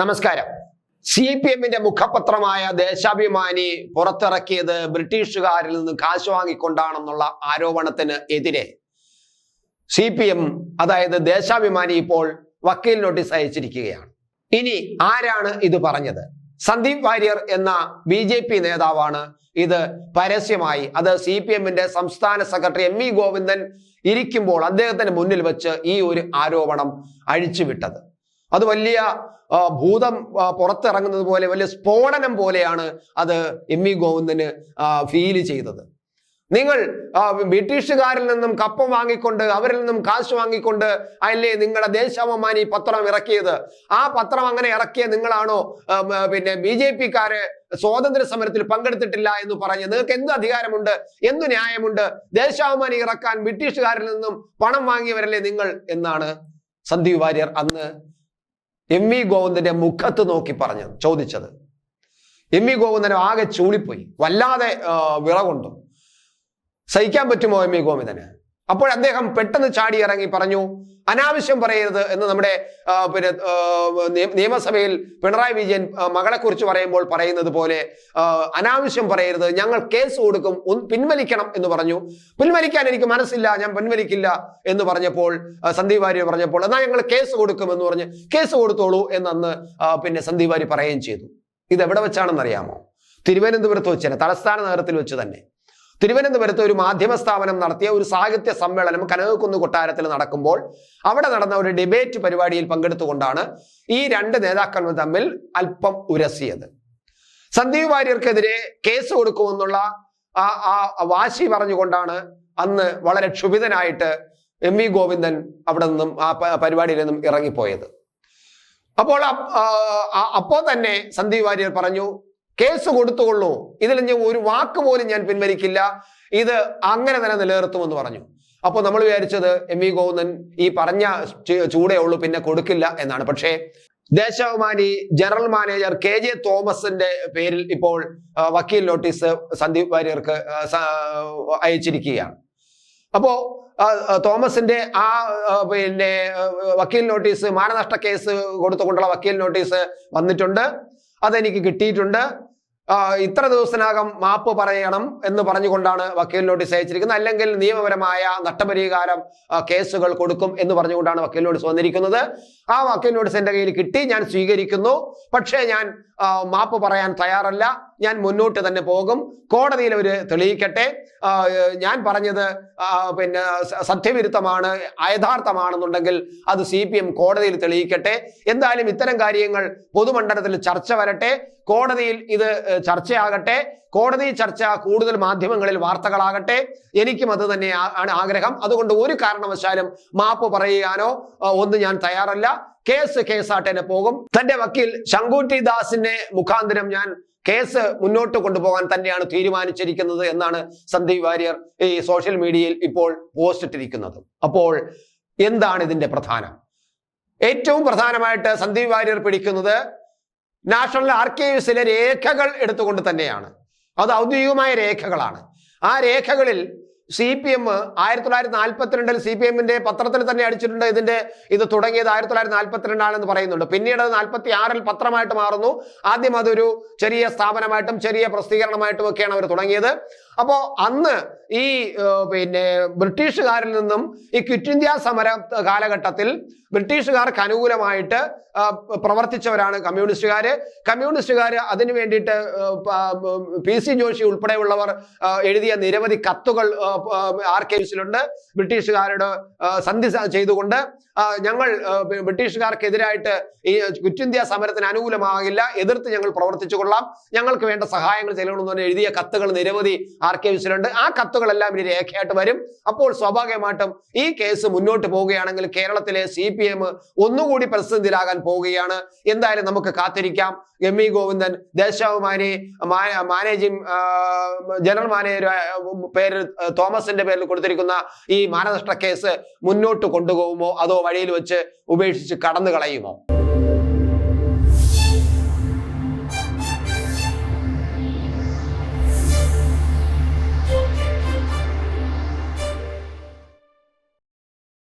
നമസ്കാരം. C P എമ്മിന്റെ മുഖപത്രമായ ദേശാഭിമാനി പുറത്തിറക്കിയത് ബ്രിട്ടീഷുകാരിൽ നിന്ന് കാശ് വാങ്ങിക്കൊണ്ടാണെന്നുള്ള ആരോപണത്തിന് എതിരെ. സി പി എം അതായത് ദേശാഭിമാനി ഇപ്പോൾ വക്കീൽ നോട്ടീസ് അയച്ചിരിക്കുകയാണ്. ഇനി ആരാണ് ഇത് പറഞ്ഞത്? സന്ദീപ് വാര്യർ എന്ന ബി ജെ പി നേതാവാണ് ഇത് പരസ്യമായി. അത് സി പി എമ്മിന്റെ സംസ്ഥാന സെക്രട്ടറി എം വി ഗോവിന്ദൻ ഇരിക്കുമ്പോൾ അദ്ദേഹത്തിന് മുന്നിൽ വെച്ച് ഈ ഒരു ആരോപണം അഴിച്ചുവിട്ടത്. അത് വലിയ ഭൂതം പുറത്തിറങ്ങുന്നത് പോലെ വലിയ സ്ഫോടനം പോലെയാണ് അത് എം വി ഗോവിന്ദന് ഫീൽ ചെയ്തത്. നിങ്ങൾ ബ്രിട്ടീഷുകാരിൽ നിന്നും കപ്പം വാങ്ങിക്കൊണ്ട് അവരിൽ നിന്നും കാശ് വാങ്ങിക്കൊണ്ട് അല്ലേ നിങ്ങളുടെ ദേശാഭിമാനി പത്രം ഇറക്കിയത്? ആ പത്രം അങ്ങനെ ഇറക്കിയ നിങ്ങളാണോ പിന്നെ ബി ജെ പിക്കാര് സ്വാതന്ത്ര്യ സമരത്തിൽ പങ്കെടുത്തിട്ടില്ല എന്ന് പറഞ്ഞ് നിങ്ങൾക്ക് എന്ത് അധികാരമുണ്ട് എന്ത് ന്യായമുണ്ട്? ദേശാഭിമാനി ഇറക്കാൻ ബ്രിട്ടീഷുകാരിൽ നിന്നും പണം വാങ്ങിയവരല്ലേ നിങ്ങൾ എന്നാണ് സന്ദീപ് വാര്യർ അന്ന് എം വി ഗോവിന്ദന്റെ മുഖത്ത് നോക്കി പറഞ്ഞത് ചോദിച്ചത്. എം വി ഗോവിന്ദനെ ആകെ ചൂളിപ്പോയി. വല്ലാതെ വിറകൊണ്ടു. സഹിക്കാൻ പറ്റുമോ എം വി ഗോവിന്ദന്? അപ്പോൾ അദ്ദേഹം പെട്ടെന്ന് ചാടി ഇറങ്ങി പറഞ്ഞു അനാവശ്യം പറയരുത് എന്ന് നമ്മുടെ പിന്നെ നിയമസഭയിൽ പിണറായി വിജയൻ മകളെക്കുറിച്ച് പറയുമ്പോൾ പറയുന്നത് പോലെ അനാവശ്യം പറയരുത് ഞങ്ങൾ കേസ് കൊടുക്കും പിൻവലിക്കണം എന്ന് പറഞ്ഞു. പിൻവലിക്കാൻ എനിക്ക് മനസ്സില്ല ഞാൻ പിൻവലിക്കില്ല എന്ന് പറഞ്ഞപ്പോൾ സന്ദീപ് വാര്യർ പറഞ്ഞപ്പോൾ എന്നാൽ ഞങ്ങൾ കേസ് കൊടുക്കും എന്ന് പറഞ്ഞ് കേസ് കൊടുത്തോളൂ എന്നന്ന് പിന്നെ സന്ദീപ് വാര്യർ പറയുകയും ചെയ്തു. ഇത് എവിടെ വെച്ചാണെന്ന് അറിയാമോ തിരുവനന്തപുരത്ത് വെച്ച് തന്നെ തലസ്ഥാന നഗരത്തിൽ വെച്ച് തന്നെ. തിരുവനന്തപുരത്ത് ഒരു മാധ്യമ സ്ഥാപനം നടത്തിയ ഒരു സാഹിത്യ സമ്മേളനം കനകക്കുന്ന് കൊട്ടാരത്തിൽ നടക്കുമ്പോൾ അവിടെ നടന്ന ഒരു ഡിബേറ്റ് പരിപാടിയിൽ പങ്കെടുത്തുകൊണ്ടാണ് ഈ രണ്ട് നേതാക്കൾ തമ്മിൽ അല്പം ഉരസിയത്. സന്ദീപ് വാര്യർക്കെതിരെ കേസ് കൊടുക്കുമെന്നുള്ള ആ ആ വാശി പറഞ്ഞുകൊണ്ടാണ് അന്ന് വളരെ ക്ഷുഭിതനായിട്ട് എം വി ഗോവിന്ദൻ അവിടെ നിന്നും ആ പരിപാടിയിൽ നിന്നും ഇറങ്ങിപ്പോയത്. അപ്പോൾ അപ്പോ തന്നെ സന്ദീപ് വാര്യർ പറഞ്ഞു കേസ് കൊടുത്തുകൊള്ളൂ. ഇതിൽ ഞാൻ ഒരു വാക്ക് പോലും ഞാൻ പിൻവലിക്കില്ല. ഇത് അങ്ങനെ തന്നെ നിലനിർത്തുമെന്ന് പറഞ്ഞു. അപ്പോൾ നമ്മൾ വിചാരിച്ചത് എം വി ഗോവിന്ദൻ ഈ പറഞ്ഞ ചൂടേ ഉള്ളൂ പിന്നെ കൊടുക്കില്ല എന്നാണ്. പക്ഷേ Deshabhimani general manager K J തോമസിന്റെ പേരിൽ ഇപ്പോൾ വക്കീൽ നോട്ടീസ് സന്ദീപ് വാര്യർക്ക് അയച്ചിരിക്കുകയാണ്. അപ്പോ തോമസിന്റെ ആ പിന്നെ വക്കീൽ നോട്ടീസ് മാനനഷ്ട കേസ് കൊടുത്തുകൊണ്ടുള്ള വക്കീൽ നോട്ടീസ് വന്നിട്ടുണ്ട്. അതെനിക്ക് കിട്ടിയിട്ടുണ്ട്. ഇത്ര ദിവസത്തിനകം മാപ്പ് പറയണം എന്ന് പറഞ്ഞുകൊണ്ടാണ് വക്കീൽ നോട്ടീസ് അയച്ചിരിക്കുന്നത് അല്ലെങ്കിൽ നിയമപരമായ നഷ്ടപരിഹാരം കേസുകൾ കൊടുക്കും എന്ന് പറഞ്ഞുകൊണ്ടാണ് വക്കീൽ നോട്ടീസ് വന്നിരിക്കുന്നത്. ആ വക്കീൽ നോട്ടീസ് എന്റെ കയ്യിൽ കിട്ടി ഞാൻ സ്വീകരിക്കുന്നു. പക്ഷേ ഞാൻ മാപ്പ് പറയാൻ തയ്യാറല്ല. ഞാൻ മുന്നോട്ട് തന്നെ പോകും. കോടതിയിൽ അവർ തെളിയിക്കട്ടെ. ഞാൻ പറഞ്ഞത് പിന്നെ സത്യവിരുദ്ധമാണ് അയഥാർത്ഥമാണെന്നുണ്ടെങ്കിൽ അത് സി പി എം കോടതിയിൽ തെളിയിക്കട്ടെ. എന്തായാലും ഇത്തരം കാര്യങ്ങൾ പൊതുമണ്ഡലത്തിൽ ചർച്ച വരട്ടെ. കോടതിയിൽ ഇത് ചർച്ചയാകട്ടെ. കോടതി ചർച്ച കൂടുതൽ മാധ്യമങ്ങളിൽ വാർത്തകളാകട്ടെ. എനിക്കും അത് തന്നെ ആണ് ആഗ്രഹം. അതുകൊണ്ട് ഒരു കാരണവശാലും മാപ്പ് പറയാനോ ഒന്നും ഞാൻ തയ്യാറല്ല. കേസ് കേസായിട്ട് പോകും. തന്റെ വക്കീൽ ശങ്കൂറ്റി ദാസിന്റെ മുഖാന്തരം ഞാൻ കേസ് മുന്നോട്ട് കൊണ്ടുപോകാൻ തന്നെയാണ് തീരുമാനിച്ചിരിക്കുന്നത് എന്നാണ് സന്ദീപ് വാര്യർ ഈ സോഷ്യൽ മീഡിയയിൽ ഇപ്പോൾ പോസ്റ്റ് ഇട്ടിരിക്കുന്നത്. അപ്പോൾ എന്താണ് ഇതിന്റെ പ്രധാനം? ഏറ്റവും പ്രധാനമായിട്ട് സന്ദീപ് വാര്യർ പിടിക്കുന്നത് നാഷണൽ ആർക്കൈവ്സിലെ രേഖകൾ എടുത്തുകൊണ്ട് തന്നെയാണ്. അത് ഔദ്യോഗികമായ രേഖകളാണ്. ആ രേഖകളിൽ സി പി എം ആയിരത്തി തൊള്ളായിരത്തി നാൽപ്പത്തിരണ്ടിൽ സി പി എമ്മിന്റെ പത്രത്തിൽ തന്നെ അടിച്ചിട്ടുണ്ട്. ഇതിന്റെ ഇത് തുടങ്ങിയത് ആയിരത്തി തൊള്ളായിരത്തി നാൽപ്പത്തിരണ്ടാണെന്ന് പറയുന്നുണ്ട്. പിന്നീട് അത് നാൽപ്പത്തി ആറിൽ പത്രമായിട്ട് മാറുന്നു. ആദ്യം അതൊരു ചെറിയ സ്ഥാപനമായിട്ടും ചെറിയ പ്രസിദ്ധീകരണമായിട്ടും ഒക്കെയാണ് അവർ തുടങ്ങിയത്. അപ്പോൾ അന്ന് ഈ പിന്നെ ബ്രിട്ടീഷുകാരിൽ നിന്നും ഈ ക്വിറ്റ് ഇന്ത്യ സമര കാലഘട്ടത്തിൽ ബ്രിട്ടീഷുകാർക്ക് അനുകൂലമായിട്ട് പ്രവർത്തിച്ചവരാണ് കമ്മ്യൂണിസ്റ്റുകാര്. കമ്മ്യൂണിസ്റ്റുകാർ അതിനു വേണ്ടിയിട്ട് പി സി ജോഷി ഉൾപ്പെടെയുള്ളവർ എഴുതിയ നിരവധി കത്തുകൾ ആർക്കൈവ്സിലുണ്ട്. ബ്രിട്ടീഷുകാരോട് സന്ധി ചെയ്തുകൊണ്ട് ഞങ്ങൾ ബ്രിട്ടീഷുകാർക്കെതിരായിട്ട് ഈ ക്വിറ്റ് ഇന്ത്യ സമരത്തിന് അനുകൂലമാകില്ല. എതിർത്ത് ഞങ്ങൾ പ്രവർത്തിച്ചു കൊള്ളാം. ഞങ്ങൾക്ക് വേണ്ട സഹായങ്ങൾ ചെയ്യണമെന്ന് എഴുതിയ കത്തുകൾ നിരവധി ആർക്കൈവ്സിലുണ്ട് ആ കത്തുകളെല്ലാം ഇനി രേഖയായിട്ട് വരും. അപ്പോൾ സ്വാഭാവികമായിട്ടും ഈ കേസ് മുന്നോട്ട് പോവുകയാണെങ്കിൽ കേരളത്തിലെ സി പി എം ഒന്നുകൂടി പ്രതിസന്ധിയിലാകാൻ പോവുകയാണ്. എന്തായാലും നമുക്ക് കാത്തിരിക്കാം. M V Govindan Deshabhimani managing general manager പേര് തോമസിന്റെ പേരിൽ കൊടുത്തിരിക്കുന്ന ഈ മാനനഷ്ട കേസ് മുന്നോട്ട് കൊണ്ടുപോകുമോ? അതോ വഴിയിൽ വെച്ച് ഉപേക്ഷിച്ച് കടന്നു കളയുമോ